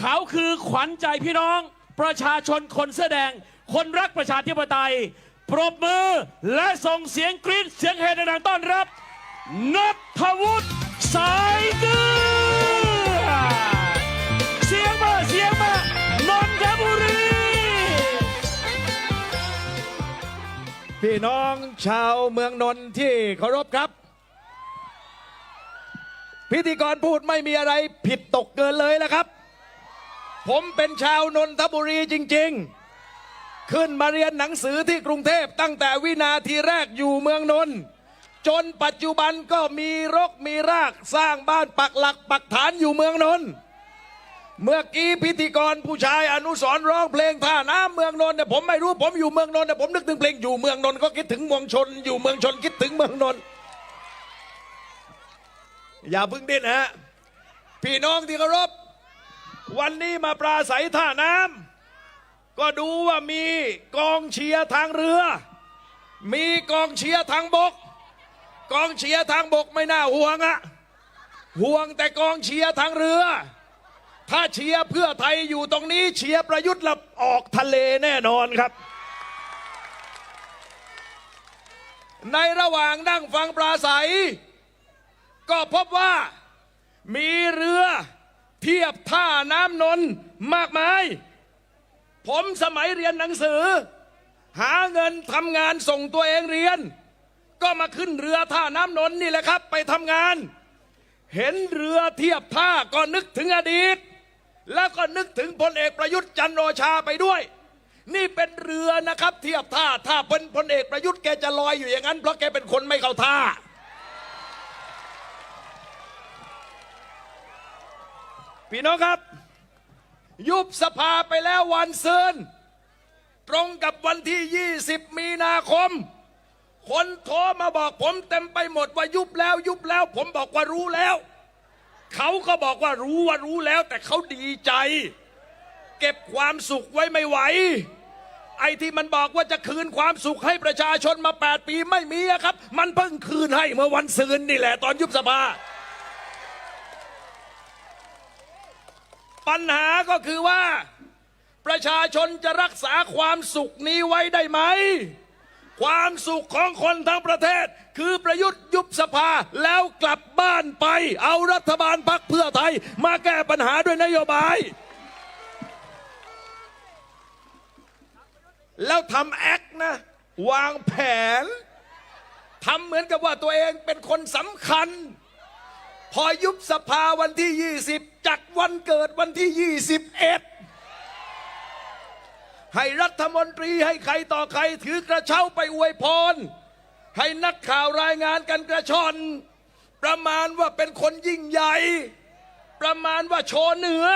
เขาคือขวัญใจพี่น้อง ประชาชนคนเสื้อแดง คนรักประชาธิปไตย ปรบมือและส่งเสียงกรี๊ดเสียงเฮดังต้อนรับนัทวุฒิสายเกลือเสียงมาเสียงมานนทบุรี พี่น้องชาวเมืองนนท์ที่เคารพครับ พิธีกรพูดไม่มีอะไรผิดตกเกินเลยแล้วครับ ผมเป็นชาวนนทบุรีจริง ๆ ขึ้นมาเรียนหนังสือที่กรุงเทพตั้งแต่วินาทีแรกอยู่เมืองนนท์จนปัจจุบันก็มีรกมีรากสร้างบ้านปักหลักปักฐานอยู่เมืองนนท์เมื่อกี้พิธีกรผู้ชายอนุสรร้องเพลงท่าน้ำเมืองนนท์เนี่ยผมไม่รู้ผมอยู่เมืองนนท์แต่ผมนึกถึงเพลงอยู่เมืองนนท์ก็คิดถึงเมืองชน อยู่เมืองชนคิดถึงเมืองนนท์อย่าพึ่งดิ้นฮะพี่น้องที่เคารพ วันนี้มาปราศัยท่าน้ำก็ดูว่ามีกองเชียร์ทางเรือ มีกองเชียร์ทางบก กองเชียร์ทางบกไม่น่าห่วงอะห่วงแต่กองเชียร์ทางเรือ ถ้าเชียร์เพื่อไทยอยู่ตรงนี้เชียร์ประยุทธ์ละออกทะเลแน่นอนครับในระหว่างนั่งฟังปราศัย ก็พบว่ามีเรือ เทียบท่าน้ำนนท์มากมาย ผมสมัยเรียนหนังสือ หาเงินทำงานส่งตัวเองเรียน ก็มาขึ้นเรือท่าน้ำนนท์นี่แหละครับ ไปทำงาน เห็นเรือเทียบท่าก็นึกถึงอดีต แล้วก็นึกถึงพลเอกประยุทธ์จันทร์โอชาไปด้วย นี่เป็นเรือนะครับ เทียบท่าถ้าเป็นพลเอกประยุทธ์แกจะลอยอยู่อย่างนั้นเพราะแกเป็นคนไม่เข้าท่า พี่น้องครับ ยุบสภาไปแล้ววันเซินตรงกับวันที่ 20 มีนาคม คนโทรมาบอกผมเต็มไปหมดว่ายุบแล้วยุบแล้ว ผมบอกว่ารู้แล้ว เขาก็บอกว่ารู้ว่ารู้แล้ว แต่เขาดีใจ เก็บความสุขไว้ไม่ไหว ไอ้ที่มันบอกว่าจะคืนความสุขให้ประชาชนมา 8 ปีไม่มีอะครับ มันเพิ่งคืนให้เมื่อวันซืนนี่แหละตอนยุบสภา ปัญหาก็คือว่า ประชาชนจะรักษาความสุขนี้ไว้ได้ไหม ความสุขของคนทั้งประเทศ คือประยุทธ์ยุบสภาแล้วกลับบ้านไป เอารัฐบาลพักเพื่อไทย มาแก้ปัญหาด้วยนโยบาย แล้วทำแอคนะ วางแผนทำเหมือนกับว่าตัวเองเป็นคนสำคัญ พอยุบสภาวันที่ 20 จัดวันเกิดวันที่ 21 ให้รัฐมนตรีให้ใครต่อใครถือกระเช้าไปอวยพร ให้นักข่าวรายงานกันกระชอน ประมาณว่าเป็นคนยิ่งใหญ่ ประมาณว่าโชว์เหนือ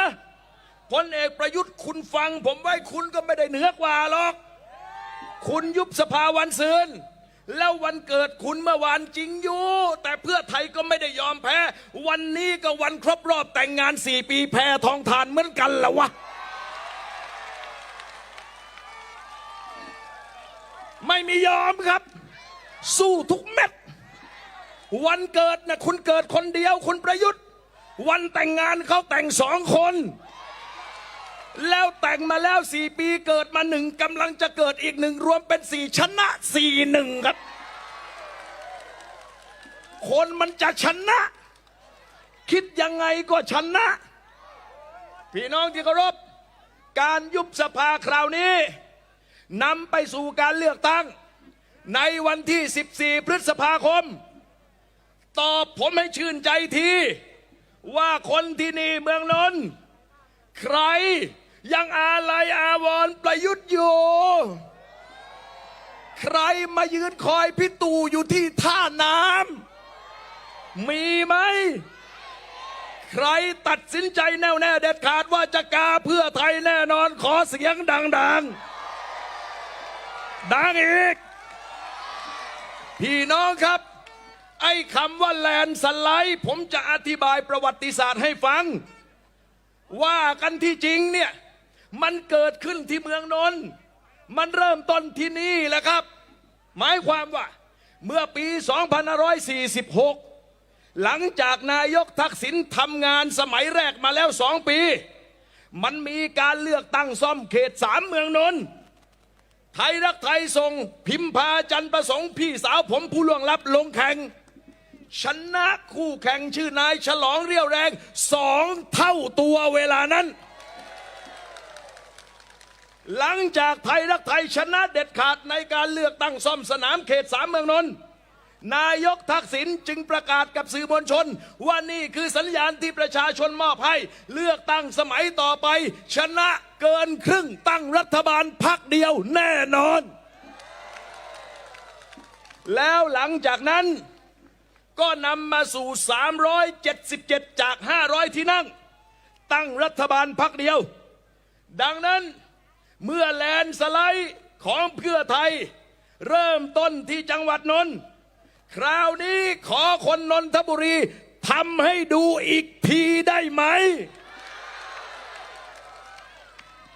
พลเอกประยุทธ์คุณฟัง ผมไว้คุณก็ไม่ได้เหนือกว่าหรอก คุณยุบสภาวันซืน แล้ววันเกิดคุณเมื่อวานจริงอยู่ แต่เพื่อไทยก็ไม่ได้ยอมแพ้ วันนี้ก็วันครบรอบแต่งงานสี่ปีแพ้ทองทานเหมือนกันละวะ ไม่มียอมครับ สู้ทุกเม็ด วันเกิดนะคุณเกิดคนเดียวคุณประยุทธ์ วันแต่งงานเขาแต่งสองคน แล้วแต่งมาแล้วสี่ปีเกิดมาหนึ่งกำลังจะเกิดอีกหนึ่งรวมเป็นสี่ชนะสี่หนึ่งครับ คนมันจะชนะ คิดยังไงก็ชนะ พี่น้องที่เคารพ การยุบสภาคราวนี้นำไปสู่การเลือกตั้ง ในวันที่ 14 พฤษภาคม ตอบผมให้ชื่นใจที ว่าคนที่นี่เมืองนนท์ใคร ยังอาลัยอาวรณ์ประยุทธ์อยู่ใครมายืนคอยพิตู่อยู่ที่ท่าน้ำมีไหม ใครตัดสินใจแน่วแน่เด็ดขาดว่าจะกาเพื่อไทยแน่นอนขอเสียงดัง ๆ ดังอีก พี่น้องครับ ไอ้คำว่าแลนสไลด์ผมจะอธิบายประวัติศาสตร์ให้ฟัง ว่ากันที่จริงเนี่ย มันเกิดขึ้นที่เมืองนนท์มันเริ่มต้นที่นี่แหละครับ หมายความว่า เมื่อปี 2546 หลังจากนายกทักษิณทำงานสมัยแรกมาแล้วสองปี มันมีการเลือกตั้งซ่อมเขตสามเมืองนนท์ไทยรักไทยส่งพิมพาจันประสงค์พี่สาวผมผู้ล่วงลับลงแข่งชนะคู่แข่งชื่อนายฉลองเรียวแรงสองเท่าตัวเวลานั้น หลังจากไทยรักไทยชนะเด็ดขาดในการเลือกตั้งซ่อมสนามเขตสามเมืองนนท์นายกทักษิณจึงประกาศกับสื่อมวลชน ว่านี่คือสัญญาณที่ประชาชนมอบให้ เลือกตั้งสมัยต่อไป ชนะเกินครึ่งตั้งรัฐบาลพักเดียวแน่นอน แล้วหลังจากนั้นก็นำมาสู่ 377 จาก 500 ที่นั่ง ตั้งรัฐบาลพักเดียว ดังนั้น เมื่อแลนสไลด์ของเพื่อไทย เริ่มต้นที่จังหวัดนนท์คราวนี้ขอคนนนทบุรีทำให้ดูอีกทีได้ไหม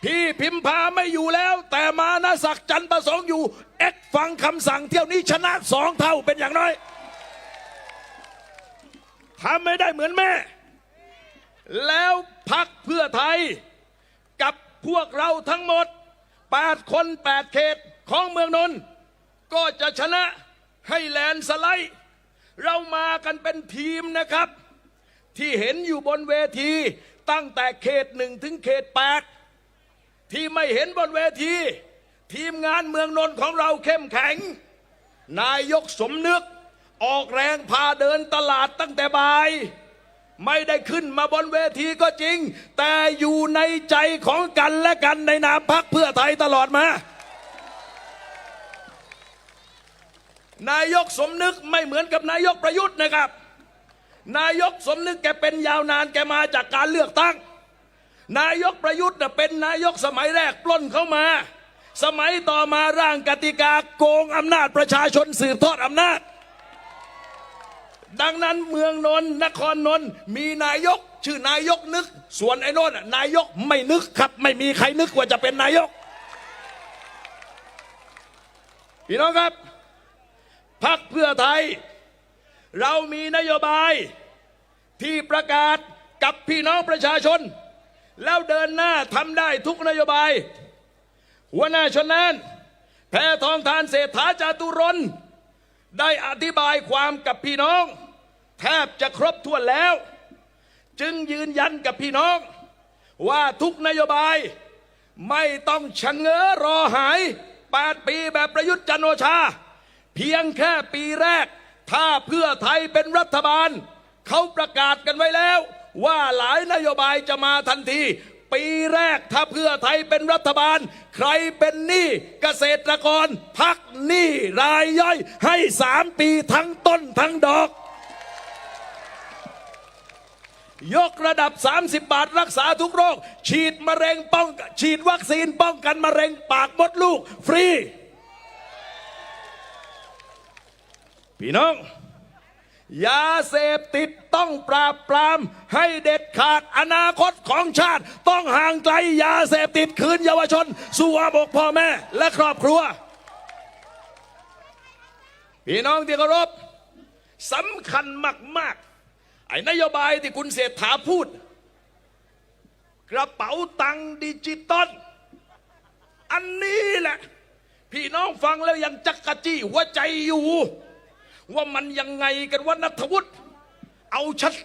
พี่พิมพาไม่อยู่แล้ว แต่มานาศักจันประสงค์อยู่ เอ็ดฟังคำสั่งเที่ยวนี้ชนะสองเท่าเป็นอย่างน้อยทำไม่ได้เหมือนแม่ แล้วพักเพื่อไทย กับพวกเราทั้งหมด 8 คน 8 เขตของเมืองนนท์ก็จะชนะให้แลนสไลด์ เรามากันเป็นทีมนะครับ ที่เห็นอยู่บนเวทีตั้งแต่เขตหนึ่งถึงเขตแปดที่ไม่เห็นบนเวที ทีมงานเมืองนนท์ของเราเข้มแข็ง นายกสมนึก ออกแรงพาเดินตลาดตั้งแต่บ่าย ไม่ได้ขึ้นมาบนเวทีก็จริง แต่อยู่ในใจของกันและกันในนามพักเพื่อไทยตลอดมา นายกสมนึกไม่เหมือนกับนายกประยุทธ์นะครับ นายกสมนึกแกเป็นยาวนานแกมาจากการเลือกตั้ง นายกประยุทธ์น่ะเป็นนายกสมัยแรกปล้นเข้ามา สมัยต่อมาร่างกติกาโกงอำนาจประชาชนสืบทอดอำนาจ ดังนั้นเมืองนนท์นครนนท์มีนายก ชื่อนายกนึก ส่วนไอ้โนนน่ะนายกไม่นึกครับ ไม่มีใครนึกว่าจะเป็นนายก พี่น้องครับพักเพื่อไทย เรามีนโยบายที่ประกาศกับพี่น้องประชาชน แล้วเดินหน้าทำได้ทุกนโยบาย หัวหน้าชนนั้นแพทองทานเศรษฐาจาตุรน ได้อธิบายความกับพี่น้อง แทบจะครบถ้วนแล้ว จึงยืนยันกับพี่น้อง ว่าทุกนโยบายไม่ต้องชะเง้อรอหาย 8 ปีแบบประยุทธ์จันโอชา เพียงแค่ปีแรก ถ้าเพื่อไทยเป็นรัฐบาล เขาประกาศกันไว้แล้ว ว่าหลายนโยบายจะมาทันที ปีแรกถ้าเพื่อไทยเป็นรัฐบาล ใครเป็นหนี้เกษตรกรพักหนี้รายย่อย ให้สามปีทั้งต้นทั้งดอก ยกระดับ 30 บาทรักษาทุกโรค ฉีดมะเร็งป้อง ฉีดวัคซีนป้องกันมะเร็งปากมดลูก ฟรี พี่น้อง ยาเสพติดต้องปราบปรามให้เด็ดขาดอนาคตของชาติ ต้องห่างไกลยาเสพติดคืนเยาวชน สู่อาบกพ่อแม่และครอบครัว พี่น้องที่เคารพสำคัญมาก ๆ ไอ้นโยบายที่คุณเศรษฐาพูด กระเป๋าตังค์ดิจิตอลอันนี้แหละ พี่น้องฟังแล้วยังจักกะจี้หัวใจอยู่ ว่ามันยังไงกันว่านัทวุฒิเอา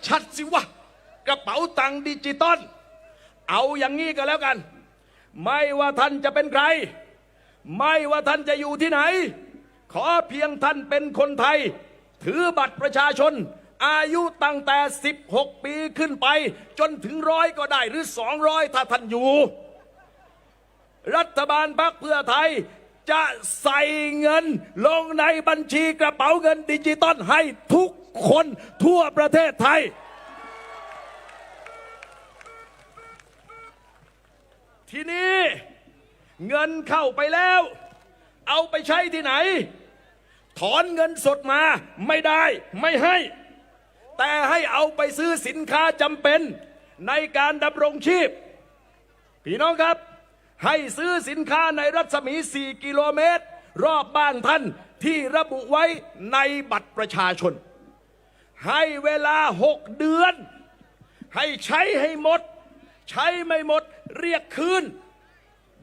ชัดๆสิวะกระเป๋าตังค์ดิจิตอลเอาอย่างนี้ก็แล้วกัน ไม่ว่าท่านจะเป็นใคร ไม่ว่าท่านจะอยู่ที่ไหน ขอเพียงท่านเป็นคนไทย ถือบัตรประชาชน อายุตั้งแต่ 16 ปีขึ้นไป จนถึงร้อยก็ได้หรือ 200 ถ้าท่านอยู่ รัฐบาลพรรคเพื่อไทย จะใส่เงินลงในบัญชีกระเป๋าเงินดิจิตอลให้ทุกคนทั่วประเทศไทย ทีนี้เงินเข้าไปแล้ว เอาไปใช้ที่ไหน ถอนเงินสดมาไม่ได้ไม่ให้ แต่ให้เอาไปซื้อสินค้าจำเป็นในการดำรงชีพ พี่น้องครับ ให้ซื้อสินค้าในรัศมี 4 กิโลเมตร รอบบ้านท่านที่ระบุไว้ในบัตรประชาชน ให้เวลา 6 เดือน ให้ใช้ให้หมด ใช้ไม่หมดเรียกคืน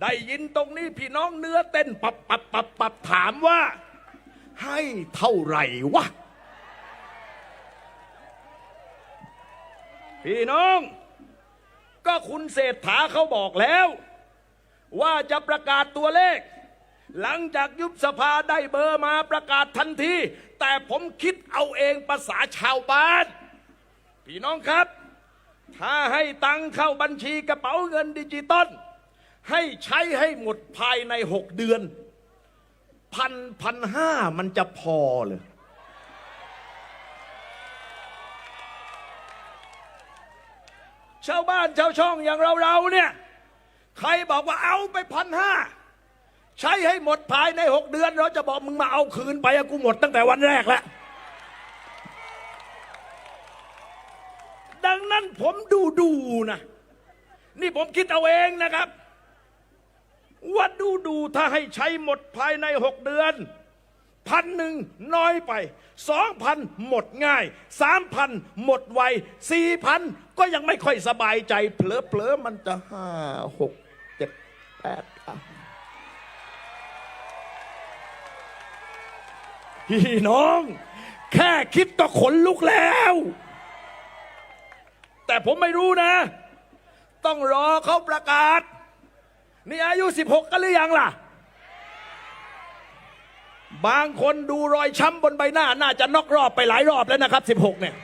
ได้ยินตรงนี้พี่น้องเนื้อเต้นปับปับปับปับถามว่า ให้เท่าไหร่วะ พี่น้อง ก็คุณเศรษฐาเขาบอกแล้ว ว่าจะประกาศตัวเลข หลังจากยุบสภาได้เบอร์มาประกาศทันที แต่ผมคิดเอาเองภาษาชาวบ้าน พี่น้องครับ ถ้าให้ตังเข้าบัญชีกระเป๋าเงินดิจิตอลให้ใช้ให้หมดภายในหกเดือนพันพันห้ามันจะพอเลยชาวบ้านชาวช่องอย่างเราเราเนี่ย ใครบอกว่าเอาไปพันห้าใช้ให้หมดภายในหกเดือน เราจะบอกมึงมาเอาคืนไปกูหมดตั้งแต่วันแรกแล้วดังนั้นผมดูดูนะ นี่ผมคิดเอาเองนะครับ ว่าดูดูถ้าให้ใช้หมดภายในหกเดือนพันหนึ่งน้อยไปสองพันหมดง่ายสามพันหมดไวสี่พันก็ยังไม่ค่อยสบายใจ เผลอๆมันจะห้าหก แปดพี่น้อง แค่คิดก็ขนลุกแล้ว แต่ผมไม่รู้นะ ต้องรอเขาประกาศ นี่อายุ 16 กันหรือยังล่ะ บางคนดูรอยช้ำบนใบหน้า น่าจะนอกรอบไปหลายรอบแล้วนะครับ 16 เนี่ย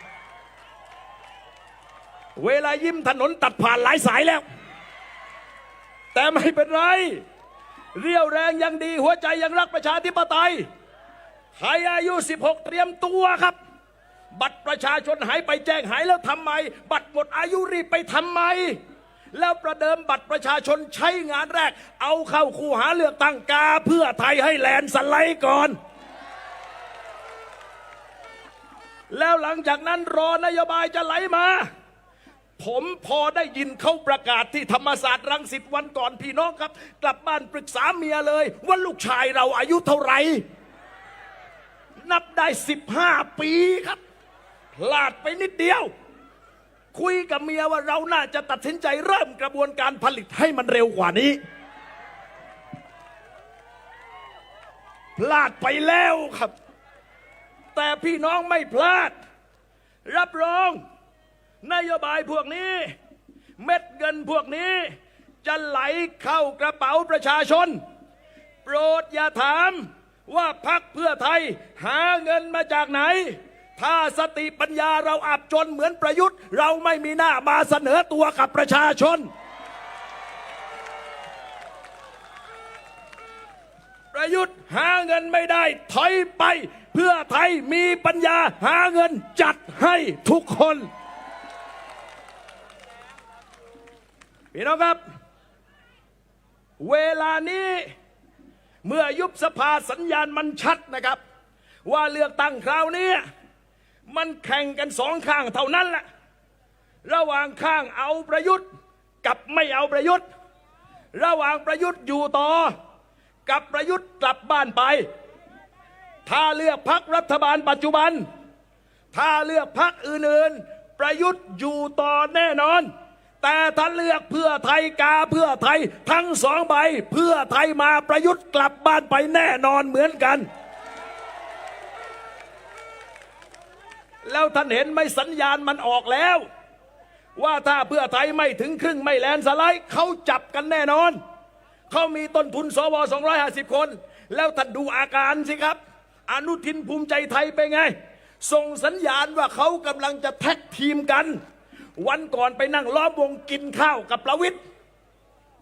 เวลายิ้มถนนตัดผ่านหลายสายแล้ว แต่ไม่เป็นไร เรียวแรงยังดี หัวใจยังรักประชาธิปไตยใครอายุ 16 เตรียมตัวครับ บัตรประชาชนหายไปแจ้งหายแล้วทำไม บัตรหมดอายุรีบไปทำไม แล้วประเดิมบัตรประชาชนใช้งานแรก เอาเข้าคูหาเลือกตั้งกาเพื่อไทยให้แลนสไลด์ก่อนแล้วหลังจากนั้นรอนโยบายจะไหลมา ผมพอได้ยินเขาประกาศที่ธรรมศาสตร์รังสิตวันก่อนพี่น้องครับ กลับบ้านปรึกษาเมียเลย ว่าลูกชายเราอายุเท่าไหร่ นับได้สิบห้าปีครับ พลาดไปนิดเดียว คุยกับเมียว่าเราน่าจะตัดสินใจเริ่มกระบวนการผลิตให้มันเร็วกว่านี้ พลาดไปแล้วครับ แต่พี่น้องไม่พลาด รับรอง นโยบายพวกนี้ เม็ดเงินพวกนี้ จะไหลเข้ากระเป๋าประชาชน โปรดอย่าถามว่าพักเพื่อไทยหาเงินมาจากไหน ถ้าสติปัญญาเราอับจนเหมือนประยุทธ์ เราไม่มีหน้ามาเสนอตัวกับประชาชน ประยุทธ์หาเงินไม่ได้ถอยไป เพื่อไทยมีปัญญาหาเงินจัดให้ทุกคน พี่น้องครับ เวลานี้เมื่อยุบสภาสัญญาณมันชัดนะครับ ว่าเลือกตั้งคราวนี้มันแข่งกันสองข้างเท่านั้นแหละระหว่างข้างเอาประยุทธ์กับไม่เอาประยุทธ์ ระหว่างประยุทธ์อยู่ต่อ กับประยุทธ์กลับบ้านไป ถ้าเลือกพักรัฐบาลปัจจุบัน ถ้าเลือกพักอื่นๆ ประยุทธ์อยู่ต่อแน่นอน แต่ถ้าเลือกเพื่อไทยกาเพื่อไทยทั้งสองใบเพื่อไทยมาประยุทธ์กลับบ้านไปแน่นอนเหมือนกัน แล้วท่านเห็นไหมสัญญาณมันออกแล้ว ว่าถ้าเพื่อไทยไม่ถึงครึ่งไม่แลนสไลด์เขาจับกันแน่นอน เขามีต้นทุนสว250 คน แล้วท่านดูอาการสิครับ อนุทินภูมิใจไทยไปนไง ส่งสัญญาณว่าเขากำลังจะแท็กทีมกัน วันก่อนไปนั่งล้อมวงกินข้าวกับประวิทย์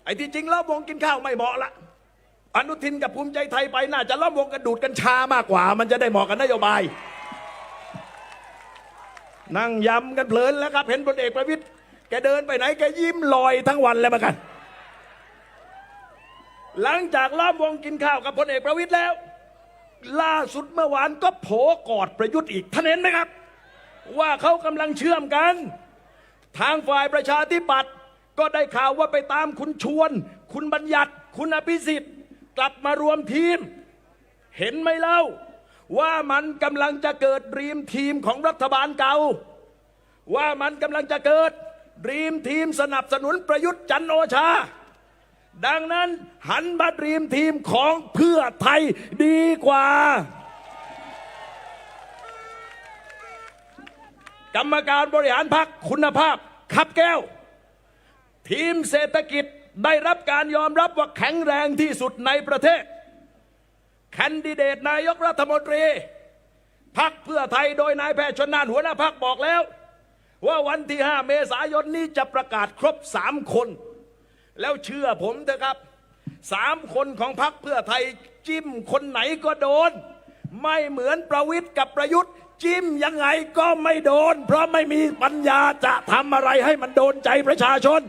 ไอ้ที่จริงล้อมวงกินข้าวไม่เหมาะละอนุทินกับภูมิใจไทยไปน่าจะล้อมวงกันดูดกันชามากกว่า มันจะได้เหมาะกับนโยบาย นั่งยำกันเพลินแล้วครับเห็นพลเอกประวิทย์แกเดินไปไหนแกยิ้มลอยทั้งวันเลยเหมือนกัน หลังจากล้อมวงกินข้าวกับพลเอกประวิทย์แล้ว ล่าสุดเมื่อวานก็โผกอดประยุทธ์อีกท่านเห็นไหมครับ ว่าเขากำลังเชื่อมกัน ทางฝ่ายประชาธิปัตย์ก็ได้ข่าวว่าไปตามคุณชวน คุณบัญญัติ คุณอภิสิทธิ์ กลับมารวมทีม เห็นไหมเล่า ว่ามันกำลังจะเกิดรีมทีมของรัฐบาลเก่า ว่ามันกำลังจะเกิดดีมทีมสนับสนุนประยุทธ์จันโอชา ดังนั้นหันมาดีมทีมของเพื่อไทยดีกว่า กรรมการบริหารพักคุณภาพขับแก้ว ทีมเศรษฐกิจได้รับการยอมรับว่าแข็งแรงที่สุดในประเทศแคนดิเดตนายกรัฐมนตรีพักเพื่อไทยโดยนายแพทย์ชนนานหัวหน้าพักบอกแล้ว ว่าวันที่ 5 เมษายนนี้จะประกาศครบสามคน แล้วเชื่อผมเถอะครับสามคนของพักเพื่อไทยจิ้มคนไหนก็โดน ไม่เหมือนประวิทย์กับประยุทธ์ จิ้มยังไงก็ไม่โดน เพราะไม่มีปัญญาจะทำอะไรให้มันโดนใจประชาชน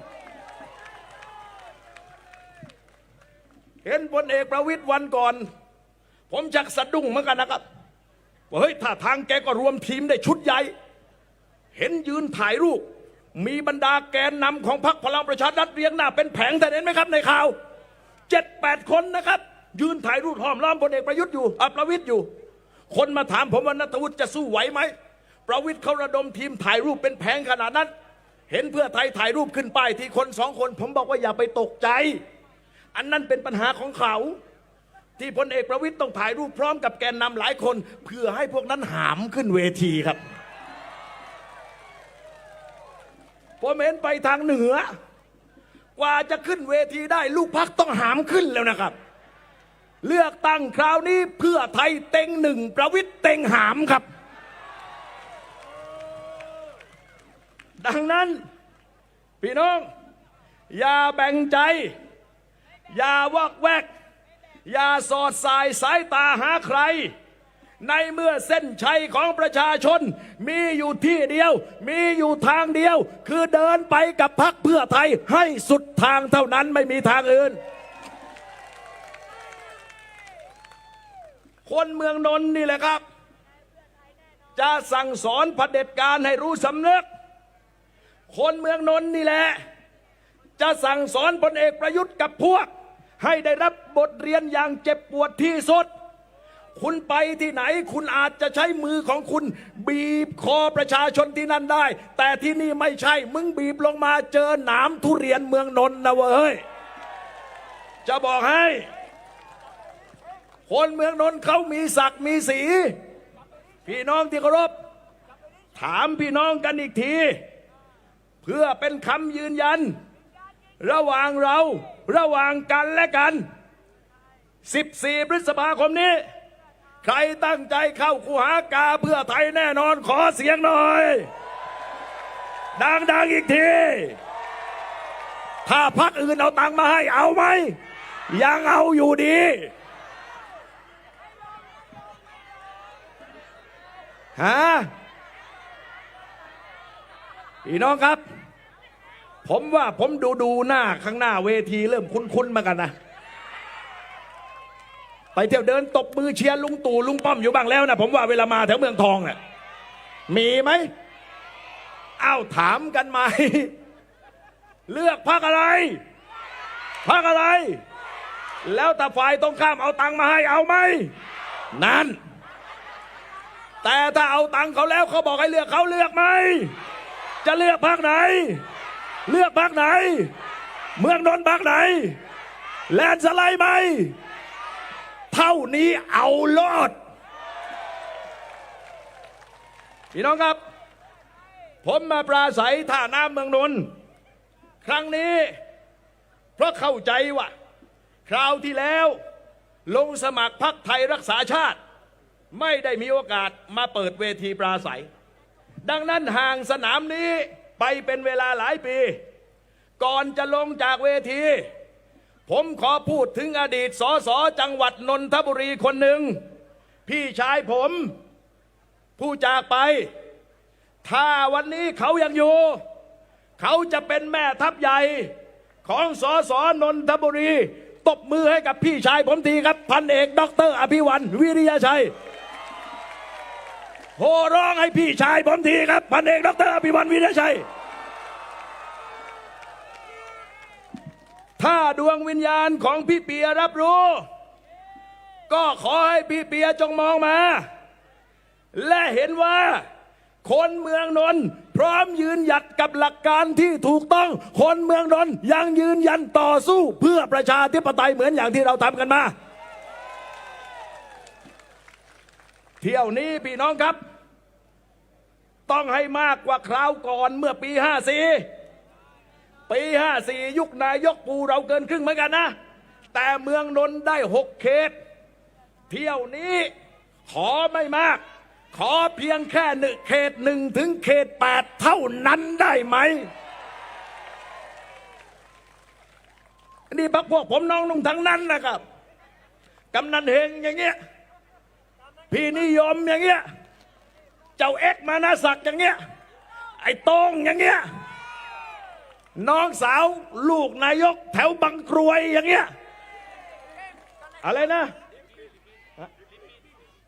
เห็นพลเอกประวิทย์วันก่อน ผมจักสะดุ้งเหมือนกันนะครับว่าเฮ้ยถ้าทางแกก็รวมทีมได้ชุดใหญ่ เห็นยืนถ่ายรูป มีบรรดาแกนนำของพรรคพลังประชารัฐเรียงหน้าเป็นแผงแต่เห็นไหมครับในข่าวเจ็ดแปดคนนะครับ ยืนถ่ายรูปหอมล้อมพลเอกประยุทธ์อยู่อะประวิทย์อยู่ คนมาถามผมว่านัทวุฒิจะสู้ไหวไหม ประวิทย์เขาระดมทีมถ่ายรูปเป็นแผงขนาดนั้น เห็นเพื่อไทยถ่ายรูปขึ้นป้ายที่คนสองคน ผมบอกว่าอย่าไปตกใจ อันนั้นเป็นปัญหาของเขา ที่พลเอกประวิทย์ต้องถ่ายรูปพร้อมกับแกนนำหลายคน เพื่อให้พวกนั้นหามขึ้นเวทีครับ ผมเห็นไปทางเหนือกว่าจะขึ้นเวทีได้ลูกพักต้องหามขึ้นแล้วนะครับ เลือกตั้งคราวนี้เพื่อไทยเต็งหนึ่งประวิทย์เต็งหามครับ ดังนั้น พี่น้อง อย่าแบ่งใจ อย่าวอกแวก อย่าสอดสายสายตาหาใคร ในเมื่อเส้นชัยของประชาชน มีอยู่ที่เดียว มีอยู่ทางเดียว คือเดินไปกับพักเพื่อไทยให้สุดทางเท่านั้นไม่มีทางอื่น คนเมืองนนท์นี่แหละครับ จะสั่งสอนเผด็จการให้รู้สำนึก คนเมืองนนท์นี่แหละ จะสั่งสอนพลเอกประยุทธ์กับพวก ให้ได้รับบทเรียนอย่างเจ็บปวดที่สุด คุณไปที่ไหนคุณอาจจะใช้มือของคุณ บีบคอประชาชนที่นั่นได้ แต่ที่นี่ไม่ใช่ มึงบีบลงมาเจอหนามทุเรียนเมืองนนท์นะเว้ยจะบอกให้ คนเมืองนนท์เขามีศักดิ์มีสี พี่น้องที่เคารพ ถามพี่น้องกันอีกที เพื่อเป็นคำยืนยัน ระหว่างเราระหว่างกันและกัน 14 พฤษภาคมนี้ ใครตั้งใจเข้าคูหากาเพื่อไทยแน่นอนขอเสียงหน่อย ดังๆอีกที ถ้าพักอื่นเอาตังค์มาให้เอาไหม ยังเอาอยู่ดี ฮะพี่น้องครับ ผมว่าผมดูดูหน้าข้างหน้าเวทีเริ่มคุ้นๆมากันนะ ไปเที่ยวเดินตบมือเชียร์ลุงตู่ลุงป้อมอยู่บ้างแล้วนะผมว่าเวลามาแถวเมืองทองเน่ะมีไหมอ้าวถามกันไหมเลือกพักอะไรพักอะไร แล้วแต่ฝ่ายตรงข้ามเอาตังค์มาให้เอาไหม นั่น แต่ถ้าเอาตังค์เขาแล้วเขาบอกให้เลือกเขาเลือกไหม จะเลือกพักไหน เลือกพักไหน เมืองนนท์พักไหน แลนสไลด์ไหม เท่านี้เอารอด พี่น้องครับ ผมมาปราศัยท่าน้ำเมืองนนท์ครั้งนี้ เพราะเข้าใจว่า คราวที่แล้ว ลงสมัครพักไทยรักษาชาติ ไม่ได้มีโอกาสมาเปิดเวทีปราศัย ดังนั้นห่างสนามนี้ไปเป็นเวลาหลายปี ก่อนจะลงจากเวที ผมขอพูดถึงอดีตสสจังหวัดนนทบุรีคนหนึ่ง พี่ชายผม ผู้จากไป ถ้าวันนี้เขายังอยู่ เขาจะเป็นแม่ทัพใหญ่ของสสนนทบุรี ตบมือให้กับพี่ชายผมทีครับ พันเอกด็อกเตอร์อภิวันวิริยชัย โหร้องให้พี่ชายผมทีครับพันเอกดรอภิวันวิรชัย ถ้าดวงวิญญาณของพี่เปียรับรู้ ก็ขอให้พี่เปียจงมองมา และเห็นว่าคนเมืองนนท์พร้อมยืนหยัดกับหลักการที่ถูกต้อง คนเมืองนนท์ยังยืนยันต่อสู้เพื่อประชาธิปไตยเหมือนอย่างที่เราทำกันมา เที่ยวนี้พี่น้องครับ ต้องให้มากกว่าคราวก่อนเมื่อปี 54 ปี 54 ยุคนายกปูเราเกินครึ่งเหมือนกันนะ แต่เมืองนนท์ได้หกเขต เที่ยวนี้ขอไม่มาก ขอเพียงแค่หนึ่งเขตหนึ่งถึงเขตแปดเท่านั้นได้ไหมนี่พักพวกผมน้องนุ่งทั้งนั้นนะครับ กำนันเฮงอย่างเงี้ย พี่นิยมอย่างเงี้ย เจ้าเอ็กมานาศักอย่างเงี้ย ไอ้ต้งอย่างเงี้ย น้องสาวลูกนายกแถวบางกรวยอย่างเงี้ย อะไรนะ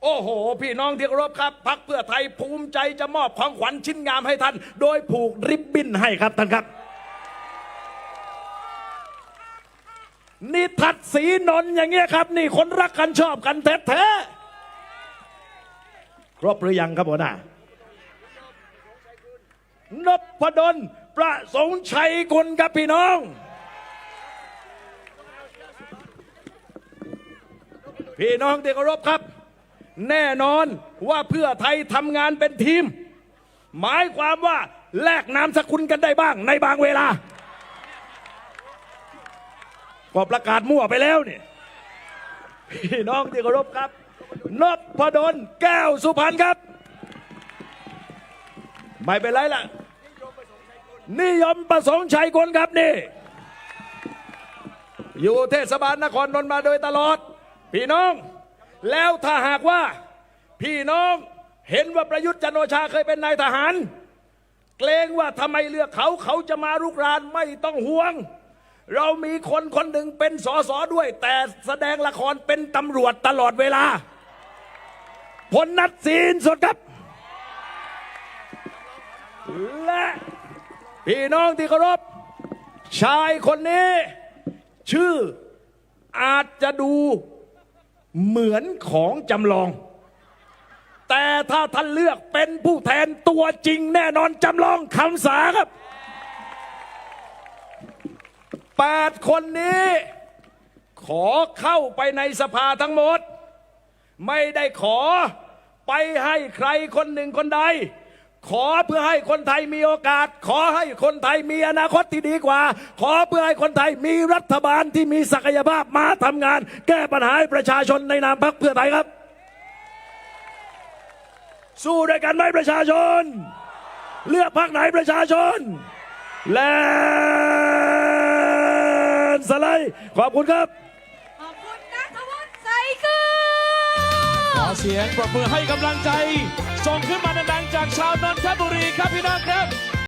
โอ้โห พี่น้องที่เคารพครับ พักเพื่อไทยภูมิใจจะมอบของขวัญชิ้นงามให้ท่าน โดยผูกริบบิ้นให้ครับท่านครับนี่ทัดสีนนท์อย่างเงี้ยครับ นี่คนรักกันชอบกันแท้ๆ ครบหรือยังครับหัวหน้านพดลประสงค์ชัยกุลครับพี่น้อง พี่น้องที่เคารพครับ แน่นอนว่าเพื่อไทยทำงานเป็นทีม หมายความว่าแลกนามสกุลกันได้บ้างในบางเวลาก็ประกาศมั่วไปแล้วเนี่ยพี่น้องที่เคารพครับ นพดลแก้วสุพรรณครับ ไม่เป็นไรล่ะ นิยมประสงค์ชัยกุลครับนี่ อยู่เทศบาลนครนนท์มาโดยตลอด พี่น้อง แล้วถ้าหากว่า พี่น้องเห็นว่าประยุทธ์จันโอชาเคยเป็นนายทหาร เกรงว่าทำไมเลือกเขาเขาจะมารุกรานไม่ต้องห่วงเรามีคนคนหนึ่งเป็นสอสอด้วย แต่แสดงละครเป็นตำรวจตลอดเวลา พลนัดศีนสุดครับ และพี่น้องที่เคารพชายคนนี้ ชื่ออาจจะดูเหมือนของจำลอง แต่ถ้าท่านเลือกเป็นผู้แทนตัวจริงแน่นอนจำลองคำสาครับแปดคนนี้ ขอเข้าไปในสภาทั้งหมด ไม่ได้ขอไปให้ใครคนหนึ่งคนใด ขอเพื่อให้คนไทยมีโอกาส ขอให้คนไทยมีอนาคตที่ดีกว่า ขอเพื่อให้คนไทยมีรัฐบาลที่มีศักยภาพมาทำงาน แก้ปัญหาให้ประชาชนในนามพรรคเพื่อไทยครับ สู้ด้วยกันไหมประชาชน เลือกพรรคไหนประชาชน แลนสไลด์ขอบคุณครับ อเสียงปรบมือให้กำลังใจ ส่งขึ้นมาดังๆจากชาวนนทบุรีครับพี่น้องครับ